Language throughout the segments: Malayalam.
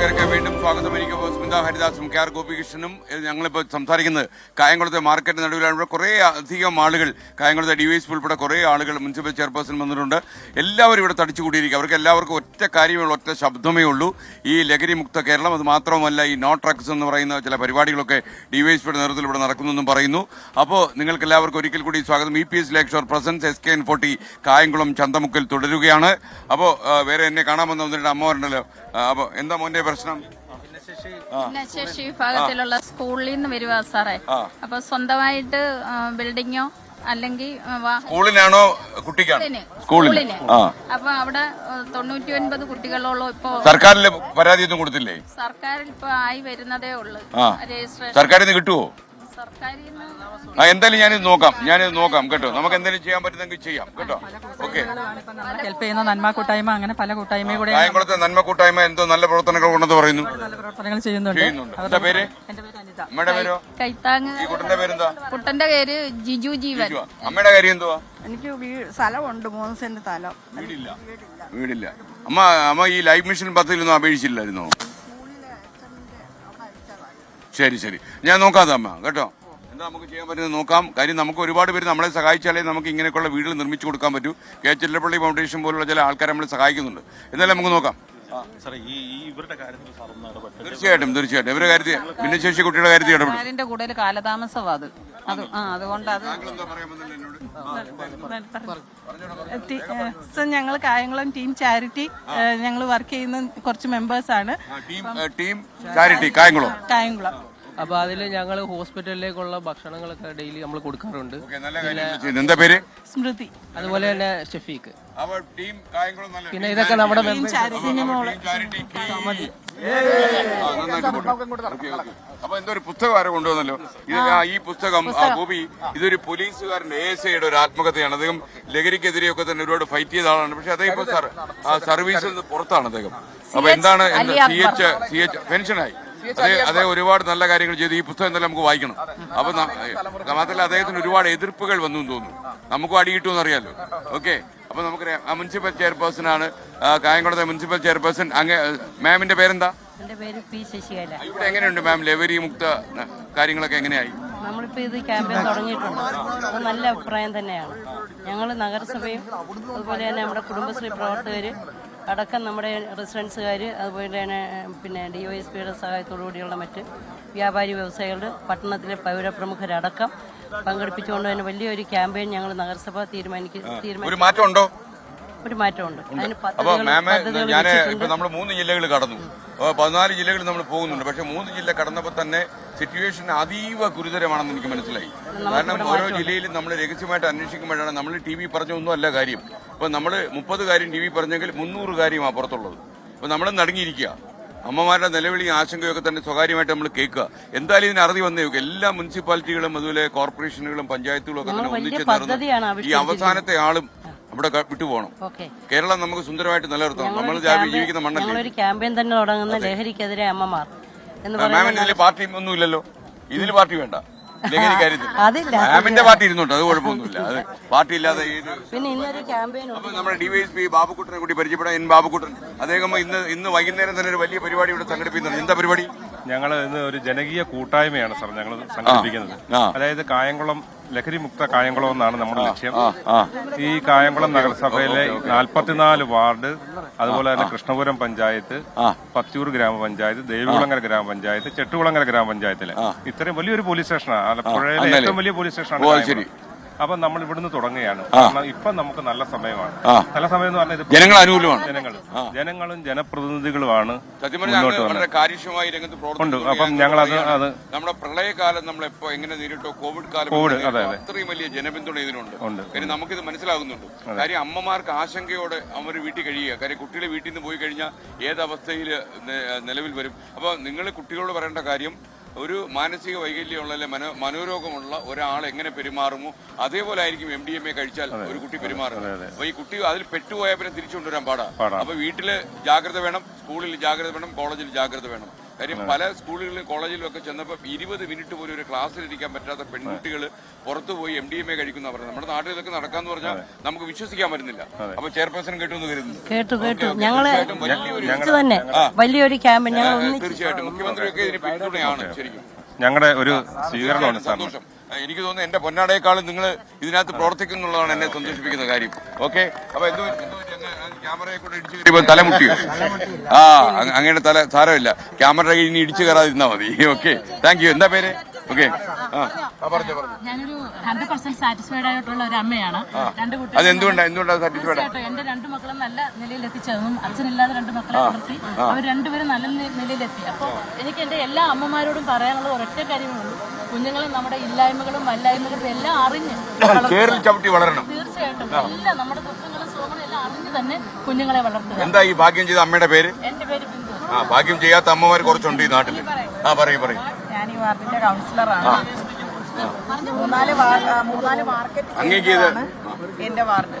പ്രേക്ഷകർക്ക് വീണ്ടും സ്വാഗതം. എനിക്ക് സ്മിത ഹരിദാസും കെ ആർ ഗോപികൃഷ്ണനും ഞങ്ങളിപ്പോൾ സംസാരിക്കുന്നത് കായംകുളത്തെ മാർക്കറ്റ് നടുവിലാണ് ഇവിടെ കുറേ അധികം ആളുകൾ കായംകുളത്തെ ഡി വൈസ് ഉൾപ്പെടെ കുറേ ആളുകൾ മുനിസിപ്പൽ ചെയർപേഴ്സൺ വന്നിട്ടുണ്ട്. എല്ലാവരും ഇവിടെ തടിച്ചു കൂടിയിരിക്കും അവർക്ക് എല്ലാവർക്കും ഒറ്റ കാര്യമേ ഉള്ളൂ ഒറ്റ ശബ്ദമേ ഉള്ളൂ. ഈ ലഹരി മുക്ത കേരളം അത് മാത്രമല്ല ഈ നോ ട്രക്സ് എന്ന് പറയുന്ന ചില പരിപാടികളൊക്കെ ഡി വൈസ് പിയുടെ നേതൃത്വത്തിൽ ഇവിടെ നടക്കുന്നെന്നും പറയുന്നു. അപ്പോൾ നിങ്ങൾക്ക് എല്ലാവർക്കും ഒരിക്കൽ കൂടി സ്വാഗതം. E P S lecture presents S K N forty Kayamkulam ചന്തമുക്കിൽ തുടരുകയാണ്. അപ്പോൾ വേറെ എന്നെ കാണാമെന്ന് വന്നിട്ട് അമ്മ പറഞ്ഞല്ലോ അപ്പോൾ എന്താ മോന്റെ പ്രശ്നം? ഭിന്നശേഷി വിഭാഗത്തിലുള്ള സ്കൂളിൽ നിന്ന് വരുവാ സാറേ. അപ്പൊ സ്വന്തമായിട്ട് ബിൽഡിങ്ങോ അല്ലെങ്കിൽ സ്കൂളിനാണോ കുട്ടിക്കാണ്? സ്കൂളിന്. അപ്പൊ അവിടെ തൊണ്ണൂറ്റി ഒൻപത് കുട്ടികളോളം ഇപ്പൊ സർക്കാരിൽ പരാതിയൊന്നും കൊടുത്തില്ലേ? സർക്കാരിൽ ഇപ്പൊ ആയി വരുന്നതേ ഉള്ളൂ. സർക്കാരിൽ നിന്ന് കിട്ടുമോ ആ എന്തായാലും ഞാനിത് നോക്കാം. ഞാനിത് നോക്കാം കേട്ടോ. നമുക്ക് എന്തെങ്കിലും ചെയ്യാൻ പറ്റുന്നെങ്കിൽ ചെയ്യാം കേട്ടോ. ഓക്കെ. ഹെൽപ്പ് ചെയ്യുന്ന നന്മ കൂട്ടായ്മ അങ്ങനെ പല കൂട്ടായ്മ കൂടെ കായംകുളത്തെ നന്മ കൂട്ടായ്മ എന്തോ നല്ല പ്രവർത്തനങ്ങൾ ഉണ്ടെന്ന് പറയുന്നു. നല്ല പ്രവർത്തനങ്ങൾ ചെയ്യുന്നുണ്ട്. എന്താ പേര്? അമ്മയുടെ പേരോ? കൈത്താങ് ഈ കുട്ടന്റെ പേരെന്താ? കുട്ടന്റെ പേര് ജിജു ജീവൻ. അമ്മയുടെ കാര്യം എന്തുവാ? എനിക്ക് സ്ഥലമുണ്ട് മൂന്ന് സെന്റ് സ്ഥലം. വീടില്ല. വീടില്ല. അമ്മ അമ്മ ഈ ലൈഫ് മിഷൻ പദ്ധതിയിലൊന്നും അപേക്ഷിച്ചില്ലായിരുന്നോ? ശരി ശരി. ഞാൻ നോക്കാം അമ്മ കേട്ടോ? എന്താ നമുക്ക് ചെയ്യാൻ പറ്റുന്നത് നോക്കാം. കാര്യം നമുക്ക് ഒരുപാട് പേര് നമ്മളെ സഹായിച്ചാലേ നമുക്ക് ഇങ്ങനെയൊക്കെയുള്ള വീടുകൾ നിർമ്മിച്ചു കൊടുക്കാൻ പറ്റൂ. കെ. ചില്ലപ്പള്ളി ഫൗണ്ടേഷൻ പോലുള്ള ചില ആൾക്കാരെ നമ്മളെ സഹായിക്കുന്നുണ്ട്. എന്നാലും നമുക്ക് നോക്കാം. തീർച്ചയായിട്ടും തീർച്ചയായിട്ടും. ഇവരുടെ കാര്യത്തിൽ ഭിന്നശേഷി കുട്ടിയുടെ കാര്യത്തിൽ ഇടപെടും. കൂടുതൽ കാലതാമസമാ അത്? അത് ആ അതുകൊണ്ട് അത് ഞങ്ങൾ കായംകുളം ടീം ചാരിറ്റി ഞങ്ങൾ വർക്ക് ചെയ്യുന്ന കുറച്ച് മെമ്പേഴ്സ് ആണ്. ആ, ടീം ഏ, ടീം ചാരിറ്റി കായംകുളം. കായംകുളം. അപ്പൊ അതിൽ ഞങ്ങൾ ഹോസ്പിറ്റലിലേക്കുള്ള ഭക്ഷണങ്ങളൊക്കെ ഡെയിലി നമ്മൾ കൊടുക്കാറുണ്ട്. ഓക്കേ, നല്ല കാര്യം എന്താ പേര്? സ്മൃതി. അതുപോലെ തന്നെ നല്ല പിന്നെ ഇതൊക്കെ നമ്മുടെ അപ്പൊ എന്തോ ഒരു പുസ്തകം ആരോ കൊണ്ടുവന്നല്ലോ. ഇത് ആ, ഈ പുസ്തകം ആ, ഭൂപി ഇതൊരു പോലീസുകാരൻ എ എസ് ഐയുടെ ഒരു ആത്മകഥയാണ്. അദ്ദേഹം ലഹരിക്കെതിരെയൊക്കെ തന്നെ ഒരുപാട് ഫൈറ്റ് ചെയ്ത ആളാണ് പക്ഷെ അദ്ദേഹം ഇപ്പൊ സർവീസിൽ നിന്ന് പുറത്താണ് അദ്ദേഹം. അപ്പൊ എന്താണ് സി എച്ച് സി എച്ച് പെൻഷനായി. അതെ അതേ ഒരുപാട് നല്ല കാര്യങ്ങൾ ചെയ്തു. ഈ പുസ്തകം തന്നെ നമുക്ക് വായിക്കണം. അപ്പൊ മാത്രമല്ല അദ്ദേഹത്തിന് ഒരുപാട് എതിർപ്പുകൾ വന്നു എന്ന് തോന്നുന്നു. നമുക്കും അടി കിട്ടുമെന്ന് അറിയാലോ. ഓക്കെ. അപ്പൊ നമുക്ക് ആ മുനിസിപ്പൽ ചെയർപേഴ്സൺ ആണ് കായംകുളത്തെ മുനിസിപ്പൽ ചെയർപേഴ്സൺ. അങ്ങ് മാമിന്റെ പേരെന്താ? പേര് പി ശശികല. ഇവിടെ എങ്ങനെയുണ്ട് മാം? ലഹരി മുക്ത കാര്യങ്ങളൊക്കെ എങ്ങനെയായി? നമ്മളിപ്പോൾ ഇത് ക്യാമ്പയിൻ തുടങ്ങിയിട്ടുണ്ട്. അത് നല്ല അഭിപ്രായം തന്നെയാണ്. ഞങ്ങൾ നഗരസഭയും അതുപോലെ തന്നെ നമ്മുടെ കുടുംബശ്രീ പ്രവർത്തകർ അടക്കം നമ്മുടെ റെസിഡൻസുകാർ അതുപോലെ തന്നെ പിന്നെ ഡി ഒ എസ് പിയുടെ സഹായത്തോടുകൂടിയുള്ള മറ്റ് വ്യാപാരി വ്യവസായികളുടെ പട്ടണത്തിലെ പൗരപ്രമുഖരടക്കം പങ്കെടുപ്പിച്ചുകൊണ്ട് തന്നെ വലിയൊരു ക്യാമ്പയിൻ ഞങ്ങൾ നഗരസഭ തീരുമാനിക്കും തീരുമാനിക്കും ഒരു മാറ്റമുണ്ട്. അതിന് അപ്പൊ മാമേ ഞാൻ ഇപ്പൊ നമ്മൾ മൂന്ന് ജില്ലകൾ കടന്നു. അപ്പൊ പതിനാല് ജില്ലകൾ നമ്മൾ പോകുന്നുണ്ട്. പക്ഷെ മൂന്ന് ജില്ല കടന്നപ്പോൾ തന്നെ സിറ്റുവേഷൻ അതീവ ഗുരുതരമാണെന്ന് എനിക്ക് മനസ്സിലായി. കാരണം ഓരോ ജില്ലയിലും നമ്മൾ രഹസ്യമായിട്ട് അന്വേഷിക്കുമ്പോഴാണ് നമ്മൾ ടി വി പറഞ്ഞൊന്നും അല്ല കാര്യം. ഇപ്പൊ നമ്മൾ മുപ്പത് കാര്യം ടി വി പറഞ്ഞെങ്കിൽ മുന്നൂറ് കാര്യം അപ്പുറത്തുള്ളത് അപ്പൊ നമ്മൾ നടുങ്ങിയിരിക്കുക. അമ്മമാരുടെ നിലവിളി ആശങ്കയൊക്കെ തന്നെ സ്വകാര്യമായിട്ട് നമ്മൾ കേൾക്കുക. എന്തായാലും ഇതിന് അറുതി വന്നേ എല്ലാ മുനിസിപ്പാലിറ്റികളും അതുപോലെ കോർപ്പറേഷനുകളും പഞ്ചായത്തുകളും ഒക്കെ തന്നെ ഒന്നിച്ചു ഈ അവസാനത്തെ ആളും നമ്മുടെ വിട്ടു വിട്ടുപോകണം ഓക്കെ. കേരളം നമുക്ക് സുന്ദരമായിട്ട് നിലനിർത്തണം. നമ്മൾ ജീവിക്കുന്ന മണ്ണല്ലേ? ഒരു ക്യാമ്പയിൻ തന്നെ തുടങ്ങുന്ന ലഹരിക്കെതിരെ അമ്മമാർ എന്ന് മാമിന് പറയുന്നത് ഇതിൽ പാർട്ടി ഒന്നും ഇല്ലല്ലോ ഇതിൽ പാർട്ടി വേണ്ട. ലഹരി കാര്യത്തിൽ മാമിന്റെ പാർട്ടി ഇരുന്നുണ്ട് അത് കുഴപ്പമൊന്നുമില്ല. അത് പാർട്ടി ഇല്ലാതെ അപ്പൊ നമ്മുടെ ഡിവൈഎസ്പി ബാബുക്കുട്ടനെ കൂടി പരിചയപ്പെടാൻ എൻ ബാബുക്കുട്ടൻ. അദ്ദേഹം ഇന്ന് ഇന്ന് വൈകുന്നേരം തന്നെ ഒരു വലിയ പരിപാടി ഇവിടെ സംഘടിപ്പിക്കുന്നുണ്ട്. എന്താ പരിപാടി? ഞങ്ങൾ ഇന്ന് ഒരു ജനകീയ കൂട്ടായ്മയാണ് സാർ ഞങ്ങൾ സംഘടിപ്പിക്കുന്നത്. അതായത് കായംകുളം ലഹരി മുക്ത കായംകുളം എന്നാണ് നമ്മുടെ ലക്ഷ്യം. ഈ കായംകുളം നഗരസഭയിലെ നാൽപ്പത്തിനാല് വാർഡ് അതുപോലെ തന്നെ കൃഷ്ണപുരം പഞ്ചായത്ത്. പത്തിയൂർ ഗ്രാമപഞ്ചായത്ത് ദേവികുളങ്ങര ഗ്രാമപഞ്ചായത്ത് ചെട്ടുകുളങ്ങര ഗ്രാമപഞ്ചായത്തിലെ. ഇത്രയും വലിയൊരു പോലീസ് സ്റ്റേഷനാണ് ആലപ്പുഴയിലെ? ഏറ്റവും വലിയ പോലീസ് സ്റ്റേഷനാണ്. അപ്പൊ നമ്മൾ ഇവിടുന്ന് തുടങ്ങുകയാണ്. കാരണം ഇപ്പൊ നമുക്ക് നല്ല സമയമാണ്. നല്ല സമയം എന്ന് പറഞ്ഞാൽ ജനങ്ങൾ അനുകൂലമാണ്. ജനങ്ങൾ. ജനങ്ങളും ജനപ്രതിനിധികളുമാണ് വളരെ കാര്യക്ഷമമായി രംഗത്ത്. പ്രവർത്തിക്കുന്നു അപ്പം ഞങ്ങൾ അത് അത് നമ്മുടെ പ്രളയകാലം നമ്മൾ എപ്പോ എങ്ങനെ നേരിട്ടോ കോവിഡ് കാലം കോവിഡ്, അതെ, നേരിട്ടോ, അത്രയും വലിയ ജനപിന്തുണ ഇതിനുണ്ട്. കാര്യം നമുക്കിത് മനസ്സിലാകുന്നുണ്ട്. കാര്യം അമ്മമാർക്ക് ആശങ്കയോടെ അവർ വീട്ടിൽ കഴിയുക. കാര്യം കുട്ടികൾ വീട്ടിൽ നിന്ന് പോയി കഴിഞ്ഞാൽ ഏത് അവസ്ഥയിൽ നിലവിൽ വരും? അപ്പോൾ നിങ്ങൾ കുട്ടികളോട് പറയേണ്ട കാര്യം ഒരു മാനസിക വൈകല്യമുള്ള അല്ലെ മനോ മനോരോഗമുള്ള ഒരാൾ എങ്ങനെ പെരുമാറുമോ അതേപോലെ ആയിരിക്കും എം ഡി എം എ കഴിച്ചാൽ ഒരു കുട്ടി പെരുമാറുന്നത്. അപ്പൊ ഈ കുട്ടി അതിൽ പെട്ടുപോയാൽ പിന്നെ തിരിച്ചു കൊണ്ടുവരാൻ പാടാ. പാടാ. അപ്പൊ വീട്ടിൽ ജാഗ്രത വേണം സ്കൂളിൽ ജാഗ്രത വേണം കോളേജിൽ ജാഗ്രത വേണം. കാര്യം പല സ്കൂളുകളിലും കോളേജിലും ഒക്കെ ചെന്നപ്പോൾ ഇരുപത് മിനിറ്റ് പോലും ഒരു ക്ലാസ്സിൽ ഇരിക്കാൻ പറ്റാത്ത പെൺകുട്ടികൾ പുറത്തു പോയി എം ഡി എം എ കഴിക്കുന്ന പറഞ്ഞത് നമ്മുടെ നാട്ടിൽ ഇതൊക്കെ നടക്കാന്ന് പറഞ്ഞാൽ നമുക്ക് വിശ്വസിക്കാൻ പറ്റുന്നില്ല. അപ്പൊ ചെയർപേഴ്സൺ കേട്ടു എന്ന് കരുതുന്നു. കേട്ടു കേട്ടു. ഞങ്ങൾ തന്നെ വലിയൊരു ക്യാമ്പ് തീർച്ചയായിട്ടും. മുഖ്യമന്ത്രിയൊക്കെ ഇതിന് പിന്തുണയാണ് ശരിക്കും. ഞങ്ങളുടെ ഒരു സ്വീകരണമാണ് സന്തോഷം. എനിക്ക് തോന്നുന്നു എന്റെ പൊന്നാടേക്കാളും നിങ്ങൾ ഇതിനകത്ത് പ്രവർത്തിക്കുന്നുള്ളതാണ് എന്നെ സന്തോഷിപ്പിക്കുന്ന കാര്യം. ഓക്കെ അപ്പൊ എന്തോ ക്യാമറയെ തലമുട്ടിയോ ആ അങ്ങനെ തല സാരമില്ല. ക്യാമറ ഇനി ഇടിച്ചു കയറാതിരുന്നാ മതി. ഓക്കെ താങ്ക് യു എന്താ പേര്? ഓക്കെ ഞാനൊരു ഹൺഡ്രഡ് പെർസെന്റ് സാറ്റിസ്ഫൈഡ് ആയിട്ടുള്ള ഒരു അമ്മയാണ്. രണ്ട് കുട്ടികൾ അതെന്തുകൊണ്ടാണ് എന്തുകൊണ്ടാണ് സാറ്റിസ്ഫൈഡ് തീർച്ചയായിട്ടും എന്റെ രണ്ട് മക്കളും നല്ല നിലയിൽ എത്തിച്ചതും അച്ഛനില്ലാതെ രണ്ട് മക്കളെ വളർത്തി. അവർ രണ്ടുപേരും നല്ല നിലയിലെത്തി അപ്പോൾ എനിക്ക് എന്റെ എല്ലാ അമ്മമാരോടും പറയാനുള്ള ഒരൊറ്റ കാര്യമേ ഉള്ളൂ. കുഞ്ഞുങ്ങളെ നമ്മുടെ ഇല്ലായ്മകളും വല്ലായ്മകളും എല്ലാം അറിഞ്ഞ് വളരണം. തീർച്ചയായിട്ടും. എല്ലാം നമ്മുടെ ദുഃഖങ്ങളും സുഖങ്ങളും എല്ലാം അറിഞ്ഞ് തന്നെ കുഞ്ഞുങ്ങളെ വളർത്തുക. എന്താ ഈ ഭാഗ്യം ചെയ്ത അമ്മയുടെ പേര്? എന്റെ പേര് ബിന്ദു. ആ ഭാഗ്യം ചെയ്യാത്ത അമ്മമാർ കുറച്ചുണ്ട് ഈ നാട്ടിൽ ആ പറയും പറയും. ഞാൻ ഈ വാർഡിന്റെ കൗൺസിലറാണ്. മൂന്നാൽ മൂന്നാൽ മാർക്കറ്റ് എന്റെ വാർഡ്.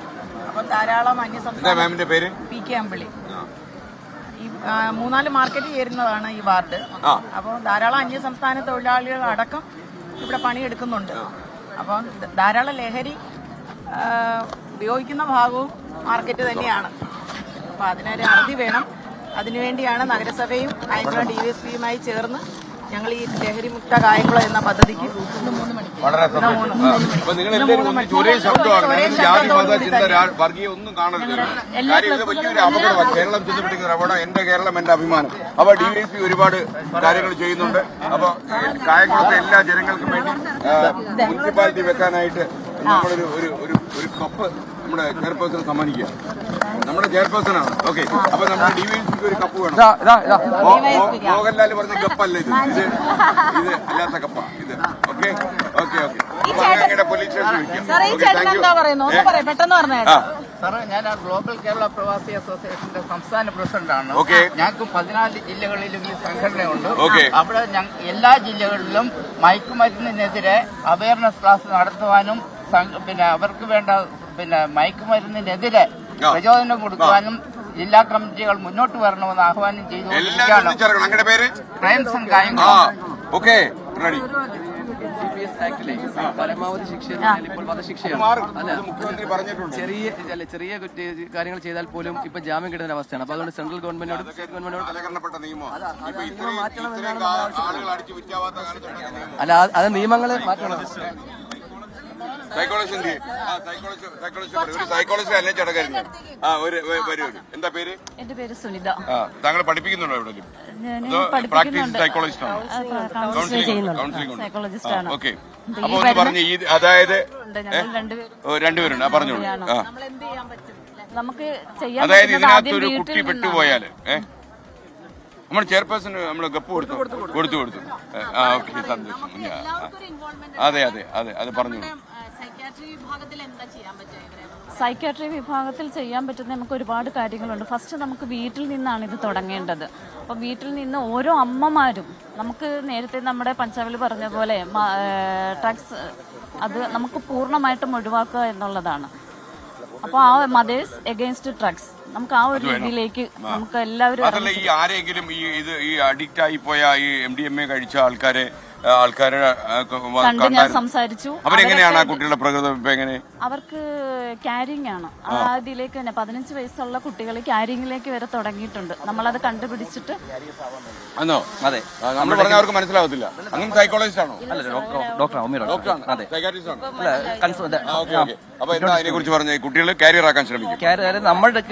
അപ്പൊ ധാരാളം അന്യസംസ്ഥാന പേര്? P K Ambili. ഈ മൂന്നാൽ മാർക്കറ്റ് ചേരുന്നതാണ് ഈ വാർഡ്. അപ്പോൾ ധാരാളം അന്യസംസ്ഥാന തൊഴിലാളികൾ അടക്കം ഇവിടെ പണിയെടുക്കുന്നുണ്ട്. അപ്പം ധാരാളം ലഹരി ഉപയോഗിക്കുന്ന ഭാഗവും മാർക്കറ്റ് തന്നെയാണ്. അപ്പോൾ അതിനൊരു അറുതി വേണം. അതിനുവേണ്ടിയാണ് നഗരസഭയും അതിനുള്ള ഡി എസ് പിയുമായി ചേർന്ന് ഞങ്ങൾ ഈ ലഹരി മുക്ത കായംകുളം എന്ന പദ്ധതിക്ക് വളരെ ഒരേ ശബ്ദമാണ് വർഗീയ ഒന്നും കാണരുത്. വലിയൊരു അപകടമാണ് കേരളം ചെന്നപ്പെട്ടിരിക്കുന്ന അപകടം എന്റെ കേരളം എന്റെ അഭിമാനം. അപ്പൊ ഡി എസ് പി ഒരുപാട് കാര്യങ്ങൾ ചെയ്യുന്നുണ്ട്. അപ്പൊ കായംകുളത്തെ എല്ലാ ജനങ്ങൾക്കും വേണ്ടി മുനിസിപ്പാലിറ്റി വെക്കാനായിട്ട് നമ്മളൊരു ഒരു ഒരു ഒരു കപ്പ് നമ്മുടെ ചെയർപേഴ്സൺ സമ്മാനിക്കുക. നമ്മുടെ ചെയർപേഴ്സൺ ആണ് ഓക്കെ. അപ്പൊ നമ്മുടെ ഡി വൈ ഒരു കപ്പ് വേണം. മോഹൻലാൽ പറഞ്ഞ കപ്പല്ല ഇത്. ഇത് ഇത് അല്ലാത്ത കപ്പ. ഇത്. Okay? Okay okay. Police station സാറേ ഞാൻ ആ ഗ്ലോബൽ കേരള പ്രവാസി അസോസിയേഷന്റെ സംസ്ഥാന പ്രസിഡന്റാണ്. ഓക്കെ. ഞങ്ങൾക്ക് പതിനാല് ജില്ലകളിലും ഈ സംഘടനയുണ്ട്. ഓക്കെ. അവിടെ എല്ലാ ജില്ലകളിലും മയക്കുമരുന്നിനെതിരെ അവയർനെസ് ക്ലാസ് നടത്തുവാനും പിന്നെ അവർക്ക് വേണ്ട പിന്നെ മയക്കുമരുന്നിനെതിരെ. പ്രചോദനം കൊടുക്കുവാനും ജില്ലാ കമ്മിറ്റികൾ മുന്നോട്ട് വരണമെന്ന് ആഹ്വാനം ചെയ്തു ഓക്കെ. പരമാവധി ശിക്ഷ ഇപ്പോൾ വധശിക്ഷയാണ്. ചെറിയ അല്ല ചെറിയ കാര്യങ്ങൾ ചെയ്താൽ പോലും ഇപ്പൊ ജാമ്യം കിട്ടുന്ന അവസ്ഥയാണ്. അപ്പൊ അതുകൊണ്ട് സെൻട്രൽ ഗവൺമെന്റിനോട് സ്റ്റേറ്റ് ഗവൺമെന്റിനോട് അല്ല അത് അത് നിയമങ്ങൾ മാറ്റണം. സൈക്കോളജി എന്ത് ആ സൈക്കോളജി സൈക്കോളജി ഒരു സൈക്കോളജി അല്ലേ ചടക്കായിരുന്നു ആ ഒരു വരൂ എന്താ പേര്? എന്റെ പേര് സുനിത. ആ താങ്കൾ പഠിപ്പിക്കുന്നുണ്ടോ ഞാൻ പ്രാക്ടീസ് പഠിപ്പിക്കുന്നുണ്ട്. സൈക്കോളജിസ്റ്റ് ആണ്? കൗൺസിലിംഗ് കൗൺസിലിംഗ് സൈക്കോളജിസ്റ്റ് ആണ്. ഓക്കെ അപ്പൊ ഒന്ന് പറഞ്ഞു ഈ അതായത് രണ്ടുപേരുണ്ട് ആ പറഞ്ഞോളൂ. ആ. നമുക്ക് ചെയ്യാൻ അതായത് ഇതിനകത്തൊരു കുട്ടി നിന്നാണ്. പെട്ടുപോയാൽ ഏ? നമ്മൾ ചെയർപേഴ്സൺ നമ്മൾ ഗപ്പ് കൊടുത്തു. കൊടുത്തു കൊടുത്തു. ആ ഓക്കെ സന്തോഷം. അതെ അതെ അതെ. അത് പറഞ്ഞോളൂ. സൈക്കാട്രി വിഭാഗത്തിൽ ചെയ്യാൻ പറ്റുന്ന നമുക്ക് ഒരുപാട് കാര്യങ്ങളുണ്ട്. ഫസ്റ്റ് നമുക്ക് വീട്ടിൽ നിന്നാണ് ഇത് തുടങ്ങേണ്ടത്. അപ്പോൾ വീട്ടിൽ നിന്ന് ഓരോ അമ്മമാരും നമുക്ക് നേരത്തെ നമ്മുടെ പഞ്ചാബിൽ പറഞ്ഞ പോലെ ഡ്രഗ്സ് അത് നമുക്ക് പൂർണമായിട്ടും ഒഴിവാക്കുക എന്നുള്ളതാണ്. അപ്പോൾ ആ മദേഴ്സ് എഗെയിൻസ്റ്റ് ഡ്രഗ്സ് നമുക്ക് ആ ഒരു രീതിയിലേക്ക് നമുക്ക് എല്ലാവരും ഈ ആരെങ്കിലും ഈ ഇത് ഈ അഡിക്റ്റ് ആയി പോയ ഈ എം ഡി എം എ കഴിച്ച ആൾക്കാരെ ആ, ആൾക്കാരെ ആ, ക- വ- കണ്ട് ഞാൻ സംസാരിച്ചു. അവരെങ്ങനെയാണ് ആ കുട്ടികളുടെ പ്രകൃതം എങ്ങനെ? അവർക്ക് ക്യാരിങ് ആണ്. ആ ഇതിലേക്ക് തന്നെ പതിനഞ്ച് വയസ്സുള്ള കുട്ടികൾ ക്യാരിങ്ങിലേക്ക് വരെ തുടങ്ങിയിട്ടുണ്ട്. നമ്മളത് കണ്ടുപിടിച്ചിട്ട് അതെ. നമ്മൾ പറഞ്ഞ അവർക്ക് മനസ്സിലാവത്തില്ല. അങ്ങനെ സൈക്കോളജിസ്റ്റ് ആണോ? അല്ല ഡോക്ടർ ഒമിറോ ഡോക്ടറാണ് അപ്പൊ എന്താ അതിനെ കുറിച്ച് പറഞ്ഞ കുട്ടികൾ കാരിയർ ആക്കാൻ ശ്രമിക്കും. നമ്മളുടെ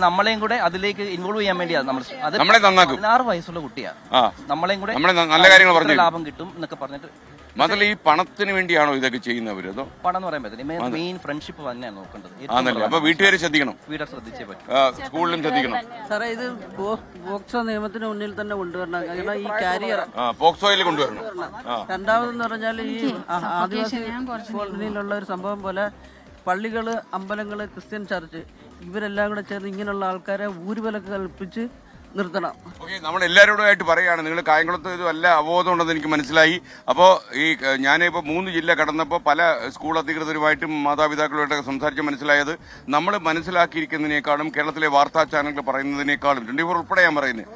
നമ്മളെയും കൂടെ അതിലേക്ക് ഇൻവോൾവ് ചെയ്യാൻ വേണ്ടിയാണ് നമ്മൾ നമ്മളെ നന്നാക്കും. പതിനാറ് വയസ്സുള്ള കുട്ടിയാണ് നമ്മളെയും കൂടെ നമ്മളെ നല്ല കാര്യങ്ങൾ പറഞ്ഞു ലാഭം കിട്ടും എന്നൊക്കെ പറഞ്ഞിട്ട് മാത്രമല്ല ഈ പണത്തിന് വേണ്ടിയാണോ ഇതൊക്കെ ചെയ്യുന്നവര്? അതോ പണം എന്ന് പറയാൻ പറ്റില്ല. മെയിൻ ഫ്രണ്ട്ഷിപ്പ് തന്നെയാണ് നോക്കേണ്ടത്. ആണല്ലേ? അപ്പൊ വീട്ടുകാരെ ശ്രദ്ധിക്കണം. വീടെ ശ്രദ്ധിച്ചേ പറ്റും. സ്കൂളിലും ശ്രദ്ധിക്കണം. സാറേ ഇത് പോക്സോ നിയമത്തിന് മുന്നിൽ തന്നെ കൊണ്ടുവരണം. കാരണം ഈ കാരിയർ ആ പോക്സോയിൽ കൊണ്ടുവരണം. രണ്ടാമതെന്ന് പറഞ്ഞാൽ ഈ ആദിവാസി കോളനിയിലുള്ള ഒരു സംഭവം പോലെ പള്ളികൾ അമ്പലങ്ങൾ ക്രിസ്ത്യൻ ചർച്ച് ഇവരെല്ലാം കൂടെ ചേർന്ന് ഇങ്ങനെയുള്ള ആൾക്കാരെ ഊരുവിലക്ക് കൽപ്പിച്ച് നിർത്തണം. ഓക്കെ നമ്മൾ എല്ലാവരോടുമായിട്ട് പറയുകയാണ്. നിങ്ങൾ കായംകുളത്ത് ഇത് വല്ല അവബോധം ഉണ്ടെന്ന് എനിക്ക് മനസ്സിലായി. അപ്പോൾ ഈ ഞാനിപ്പോൾ മൂന്ന് ജില്ല കടന്നപ്പോൾ പല സ്കൂൾ അധികൃതരുമായിട്ടും മാതാപിതാക്കളുമായിട്ടൊക്കെ സംസാരിച്ച് മനസ്സിലായത് നമ്മൾ മനസ്സിലാക്കിയിരിക്കുന്നതിനേക്കാളും കേരളത്തിലെ വാർത്താ ചാനലുകൾ പറയുന്നതിനേക്കാളും ട്വന്റി ഫോർ ഉൾപ്പെടെ ഞാൻ പറയുന്നത്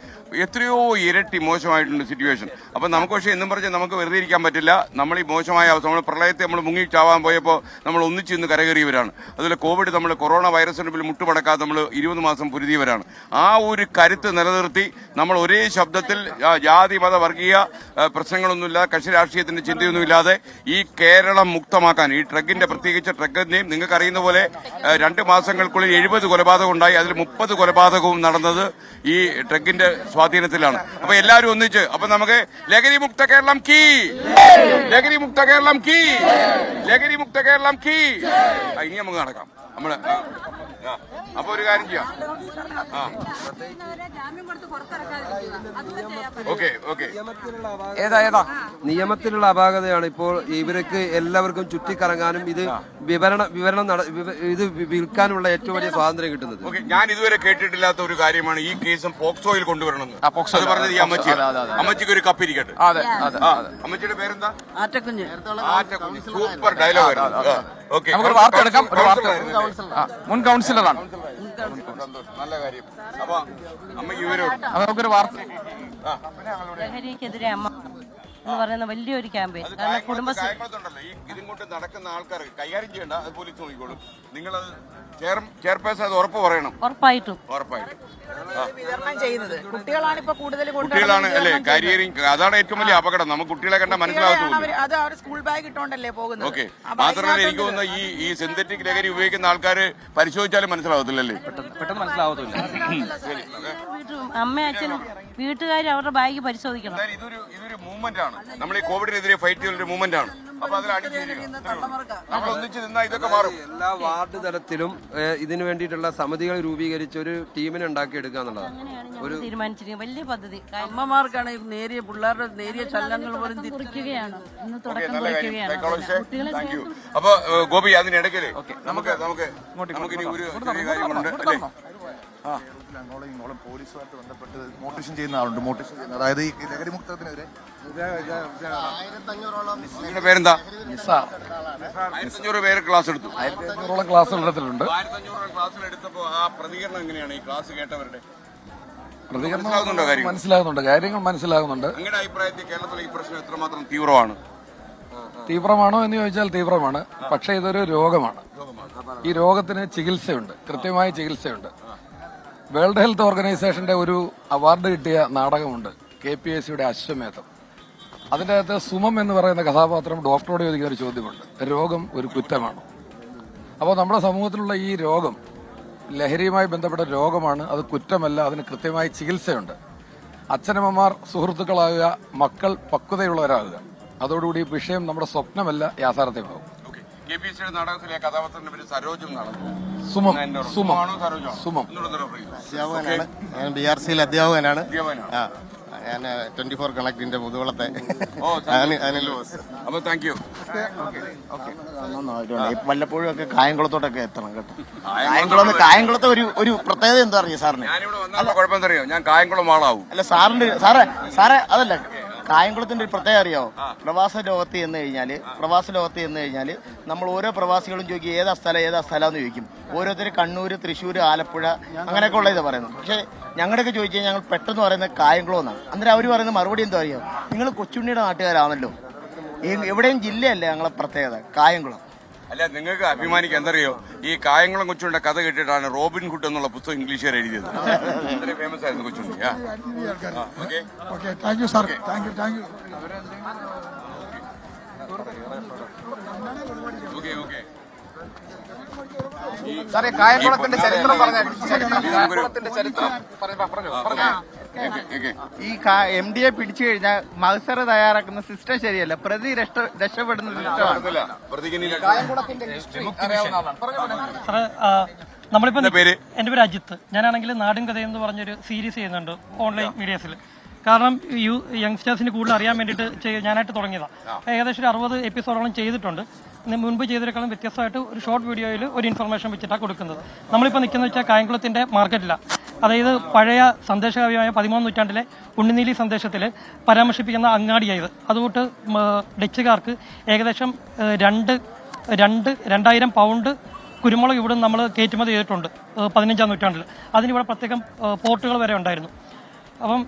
എത്രയോ ഇരട്ടി മോശമായിട്ടുണ്ട് സിറ്റുവേഷൻ അപ്പോൾ നമുക്ക് പക്ഷേ എന്നും പറഞ്ഞ് നമുക്ക് വെറുതെ ഇരിക്കാൻ പറ്റില്ല. നമ്മൾ ഈ മോശമായ അവസ്ഥ നമ്മൾ പ്രളയത്തെ നമ്മൾ മുങ്ങി ചാവാൻ പോയപ്പോൾ നമ്മൾ ഒന്നിച്ച് ഇന്ന് കരകയറിയവരാണ്. അതുപോലെ കോവിഡ് നമ്മൾ കൊറോണ വൈറസിന് മുട്ടുപടക്കാതെ നമ്മൾ ഇരുപത് മാസം പൊരുതിയവരാണ്. ആ ഒരു കരുത്ത് നിലനിർത്തി നമ്മൾ ഒരേ ശബ്ദത്തിൽ ജാതി മത വർഗീയ പ്രശ്നങ്ങളൊന്നുമില്ലാതെ കക്ഷി രാഷ്ട്രീയത്തിന്റെ ചിന്തയൊന്നുമില്ലാതെ ഈ കേരളം മുക്തമാക്കാൻ ഈ ട്രഗിന്റെ പ്രത്യേകിച്ച് ട്രഗിന്റെയും നിങ്ങൾക്ക് അറിയുന്ന പോലെ രണ്ട് മാസങ്ങൾക്കുള്ളിൽ എഴുപത് കൊലപാതകം ഉണ്ടായി അതിൽ മുപ്പത് കൊലപാതകവും നടന്നത് ഈ ട്രഗിന്റെ സ്വാധീനത്തിലാണ്. അപ്പൊ എല്ലാവരും ഒന്നിച്ച് അപ്പൊ നമുക്ക് ലഹരി മുക്ത കേരളം കീ! ലഹരി മുക്ത കേരളം കീ! ലഹരി മുക്ത കേരളം കീ! ഇനി നമുക്ക് നടക്കാം. നമ്മൾ. അപ്പൊ ഒരു കാര്യം ചെയ്യാം. ആ. Okay okay. ഏതാ ഏതാ? നിയമത്തിലുള്ള അപാകതയാണ് ഇപ്പോൾ ഇവർക്ക് എല്ലാവർക്കും ചുറ്റിക്കറങ്ങാനും ഇത് വിവരണ വിവരണം ഇത് വിൽക്കാനുള്ള ഏറ്റവും വലിയ സ്വാതന്ത്ര്യം കിട്ടുന്നത്. ഓക്കെ ഞാൻ ഇതുവരെ കേട്ടിട്ടില്ലാത്ത ഒരു കാര്യമാണ് ഈ കേസും പോക്സോയിൽ കൊണ്ടുവരണം അത് പറഞ്ഞത് ഈ അമ്മച്ചി അതെ, അതെ, അതെ. അമ്മച്ചിക്ക് ഒരു കപ്പിരിക്കട്ടെ അതെ അതെ ആ അമ്മച്ചിയുടെ പേരെന്താ? ആറ്റക്കുഞ്ഞ്. ആറ്റക്കുഞ്ഞ്. സൂപ്പർ ഡയലോഗ് നമുക്കൊരു വാർത്ത എടുക്കാം. ഒരു വാർത്ത ആ, മുൻ കൗൺസിലറാണ്. നല്ല കാര്യം. അപ്പൊ നമുക്കൊരു വാർത്ത ലഹരിക്കെതിരെ അമ്മ എന്ന് പറയുന്ന വലിയൊരു ക്യാമ്പയിൻ. കാരണം കുടുംബശ്രീ ഈ ഇതിങ്ങോട്ട് നടക്കുന്ന ആൾക്കാർ കൈകാര്യം ചെയ്യണ്ട അത് പോലീസ് നോക്കിക്കോളും. നിങ്ങളത് ചെയർപേഴ്സൺ അത് ഉറപ്പ് പറയണം. ഉറപ്പായിട്ടും. ഉറപ്പായിട്ടും. വിതരണം ചെയ്യുന്നത്. കുട്ടികളാണ് ഇപ്പൊ കൂടുതൽ കുട്ടികളാണ് അല്ലേ? കരിയറിങ് അതാണ് ഏറ്റവും വലിയ അപകടം. നമുക്ക് കുട്ടികളെ കണ്ട മനസ്സിലാകത്തുള്ളൂ അത് അവർ സ്കൂൾ ബാഗ് ഇട്ടോണ്ടല്ലേ പോകുന്നത്? ഓക്കെ. മാത്രമല്ല എനിക്ക് തോന്നുന്ന ഈ ഈ സിന്തറ്റിക് ലഹരി ഉപയോഗിക്കുന്ന ആൾക്കാർ പരിശോധിച്ചാലും മനസ്സിലാവത്തില്ലല്ലേ? പെട്ടെന്ന് മനസ്സിലാവത്തില്ല. അമ്മയും അച്ഛനും വീട്ടുകാർ അവരുടെ ബാഗ് പരിശോധിക്കണം. ഇതൊരു ഇതൊരു മൂവ്മെന്റ് ആണ്. നമ്മൾ ഈ കോവിഡിനെതിരെ ഫൈറ്റ് ചെയ്യുന്ന ഒരു മൂവ്മെന്റ് ആണ്. എല്ലാ വാർഡ് തലത്തിലും ഇതിനു വേണ്ടിയിട്ടുള്ള സമിതികൾ രൂപീകരിച്ച് ഒരു ടീമിനെ ഉണ്ടാക്കിയെടുക്കുക എന്നുള്ളതാണ്. അങ്ങനെയാണ് തീരുമാനിച്ചിരിക്കുന്നത്. വലിയ പദ്ധതി. അമ്മമാർക്കാണ് നേരിയ പിള്ളേരുടെ നേരിയ ചലനങ്ങൾ പോലും കുറിക്കുകയാണ്. അപ്പൊ ഗോപി അതിനിടയ്ക്കല്ലേ നമുക്ക് നമുക്ക് നമുക്ക് ഇനി ഒരു കാര്യങ്ങളുണ്ട് അല്ലേ? ഞങ്ങളോളം പോലീസുമായിട്ട് ബന്ധപ്പെട്ട് മോട്ടിവേഷൻ ചെയ്യുന്ന ആളുണ്ട് മോട്ടിവേഷൻ ചെയ്യുന്ന അതായത് ഈ ലഹരി മുക്തത്തിനെതിരെ നിങ്ങളുടെ പേരെന്താ? ആയിരത്തഞ്ഞൂറ് പേര് ക്ലാസ് എടുത്തു. അഞ്ഞൂറോളം ക്ലാസ് എടുത്തിട്ടുണ്ട്. ക്ലാസ്സിൽ എടുത്തപ്പോൾ ആ പ്രതികരണം എങ്ങനെയാണ് ഈ ക്ലാസ് കേട്ടവരുടെ? പ്രതികരണം മനസ്സിലാകുന്നുണ്ടോ കാര്യങ്ങൾ? മനസ്സിലാകുന്നുണ്ട്. കാര്യങ്ങൾ മനസ്സിലാകുന്നുണ്ട്. നിങ്ങളുടെ അഭിപ്രായത്തിൽ കേരളത്തിലെ ഈ പ്രശ്നം എത്രമാത്രം തീവ്രമാണ്? തീവ്രമാണോ എന്ന് ചോദിച്ചാൽ തീവ്രമാണ്. പക്ഷേ ഇതൊരു രോഗമാണ്. ഈ രോഗത്തിന് ചികിത്സയുണ്ട്. കൃത്യമായ ചികിത്സയുണ്ട്. വേൾഡ് ഹെൽത്ത് ഓർഗനൈസേഷന്റെ ഒരു അവാർഡ് കിട്ടിയ നാടകമുണ്ട് കെ പി എസ് സിയുടെ അശ്വമേധം. അതിന്റെ അകത്ത് സുമം എന്ന് പറയുന്ന കഥാപാത്രം ഡോക്ടറോട് ചോദിക്കുന്ന ഒരു ചോദ്യമുണ്ട്. രോഗം ഒരു കുറ്റമാണ്? അപ്പോൾ നമ്മുടെ സമൂഹത്തിലുള്ള ഈ രോഗം ലഹരിയുമായി ബന്ധപ്പെട്ട രോഗമാണ് അത് കുറ്റമല്ല അതിന് കൃത്യമായി ചികിത്സയുണ്ട്. അച്ഛനമ്മമാർ സുഹൃത്തുക്കളാകുക മക്കൾ പക്വതയുള്ളവരാകുക. അതോടുകൂടി വിഷയം നമ്മുടെ സ്വപ്നമല്ല യാഥാർത്ഥ്യമാകും. കെ പി സിയുടെ നാടകത്തിലെ കഥാപാത്രത്തിന്റെ പേര് സരോജം എന്നാണ് സുമം സുമം? സുമം. അധ്യാപകനാണ്. ഞാൻ ബി ആർ സിയിൽ അധ്യാപകനാണ്. അധ്യാപകനാണ്. ആ ഞാൻ ട്വന്റി ഫോർ കണക്ടിന്റെ മുതുകുളത്തെ അപ്പൊ താങ്ക് യു ഈ വല്ലപ്പോഴും ഒക്കെ കായംകുളത്തോട്ടൊക്കെ എത്തണം കേട്ടോ. കായംകുളം കായംകുളത്തെ ഒരു ഒരു പ്രത്യേകത എന്താ അറിയോ സാറിന്? ഞാനിവിടെ വന്നാൽ കുഴപ്പമെന്നറിയോ ഞാൻ കായംകുളം ആളാവും. അല്ല സാറിന്റെ സാറേ സാറേ അതല്ല. കായംകുളത്തിന്റെ ഒരു പ്രത്യേകത അറിയാമോ? പ്രവാസ ലോകത്ത് ചെന്ന് കഴിഞ്ഞാൽ പ്രവാസ ലോകത്ത് ചെന്ന് കഴിഞ്ഞാൽ നമ്മൾ ഓരോ പ്രവാസികളും ചോദിക്കും ഏതാ സ്ഥലം ഏതാ സ്ഥലം? എന്ന് ചോദിക്കും. ഓരോരുത്തർ കണ്ണൂര് തൃശ്ശൂർ ആലപ്പുഴ അങ്ങനെയൊക്കെ ഉള്ള ഇത് പറയുന്നത്. പക്ഷെ ഞങ്ങളുടെയൊക്കെ ചോദിച്ചു കഴിഞ്ഞാൽ ഞങ്ങൾ പെട്ടെന്ന് പറയുന്നത് കായംകുളം എന്നാണ്. അന്നേരം അവർ പറയുന്ന മറുപടി എന്താ അറിയാം? നിങ്ങൾ കൊച്ചുണ്ണിയുടെ നാട്ടുകാരാണല്ലോ. എവിടെയും ജില്ലയല്ലേ ഞങ്ങളെ പ്രത്യേകത കായംകുളം. അല്ല നിങ്ങൾക്ക് അഭിമാനിക്കാൻ എന്തറിയോ? ഈ കായംകുളം കൊച്ചുണ്ട കഥ കേട്ടിട്ടാണ് റോബിൻ ഹുഡ് എന്നുള്ള പുസ്തകം ഇംഗ്ലീഷുകാർ എഴുതിയത്. അത്രയും ഫേമസ് ആയിരുന്നു Kochundi thank you sir thank you thank you okay okay സാറേ കായംകുളത്തിന്റെ ചരിത്രം പറഞ്ഞ കായംകുളത്തിന്റെ ചരിത്രം പറഞ്ഞു. പറഞ്ഞു. ഈ എം ഡി എ പിടിച്ചു കഴിഞ്ഞാൽ മത്സര തയ്യാറാക്കുന്ന സിസ്റ്റം ശരിയല്ല. പ്രതി രക്ഷ- രക്ഷപ്പെടുന്ന സിസ്റ്റമാണ് നമ്മളിപ്പോ എന്റെ പേര്? അജിത്ത്. ഞാനാണെങ്കിൽ നാടും കഥയും എന്ന് പറഞ്ഞൊരു സീരീസ് ചെയ്യുന്നുണ്ട് ഓൺലൈൻ മീഡിയസിൽ കാരണം യു യങ്സ്റ്റേഴ്സിന് കൂടുതൽ അറിയാൻ വേണ്ടിയിട്ട് ഞാനായിട്ട് തുടങ്ങിയതാണ് ഏകദേശം ഒരു അറുപത് എപ്പിസോഡോളം ചെയ്തിട്ടുണ്ട്. ഇന്ന് മുൻപ് ചെയ്തതിനേക്കാളും വ്യത്യസ്തമായിട്ട് ഒരു ഷോർട്ട് വീഡിയോയിൽ ഒരു ഇൻഫർമേഷൻ വെച്ചിട്ടാണ് കൊടുക്കുന്നത്. നമ്മളിപ്പോൾ നിൽക്കുന്നത് വെച്ചാൽ കായംകുളത്തിന്റെ മാർക്കറ്റിലാണ് അതായത് പഴയ സന്ദേശകാവ്യമായ പതിമൂന്ന് നൂറ്റാണ്ടിലെ ഉണ്ണിനീലി സന്ദേശത്തിൽ പരാമർശിപ്പിക്കുന്ന അങ്ങാടിയായത്. അതുകൊണ്ട് ഡച്ചുകാർക്ക് ഏകദേശം രണ്ട് രണ്ട് രണ്ടായിരം പൗണ്ട് കുരുമുളക് ഇവിടെ നമ്മൾ കയറ്റുമതി ചെയ്തിട്ടുണ്ട് പതിനഞ്ചാം നൂറ്റാണ്ടിൽ അതിനിവിടെ പ്രത്യേകം പോർട്ടുകൾ വരെ ഉണ്ടായിരുന്നു. അപ്പം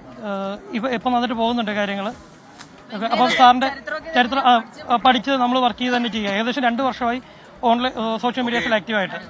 ഇപ്പം ഇപ്പം വന്നിട്ട് പോകുന്നുണ്ട് കാര്യങ്ങൾ അപ്പം സാറിന്റെ ചരിത്രം പഠിച്ച് നമ്മൾ വർക്ക് ചെയ്ത് തന്നെ ചെയ്യുക. ഏകദേശം രണ്ട് വർഷമായി ഓൺലൈൻ സോഷ്യൽ മീഡിയയിൽ ആക്റ്റീവായിട്ട്.